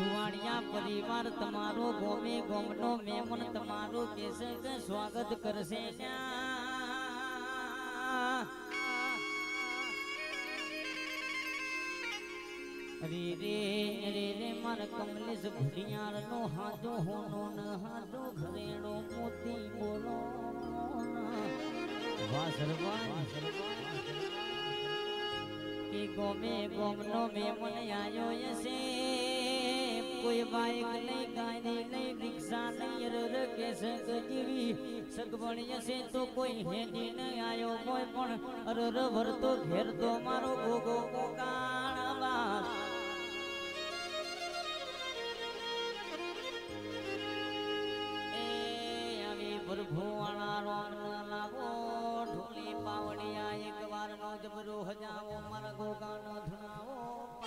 સુવાણિયા પરિવાર તમારો ગોમે ગોમનો મેમન તમારું કેસે કે સ્વાગત કરશે. રે રે રે રે, માર કમલેશ ભુડિયાર નો હાજો હોનો ન હાજો, ઘરેણો મોતી બોલો કે ગોમે ગોમનો મેમન આયો કોઈ બાઈક નહીં ગાડી નહીં રિક્ષા નહીં રર કે સગજીવી સગવણી યસે તો કોઈ હેડી નહીં આયો કોઈ પણ. રર ભરતો ઘેર તો મારો ભોગો કોકાણવા પ્રભુવાળા રોમ ન ઢોલી, પાવડિયા, એક વાર નો જબરો હજાવો, મારા ગોગાનો ધુણાવો.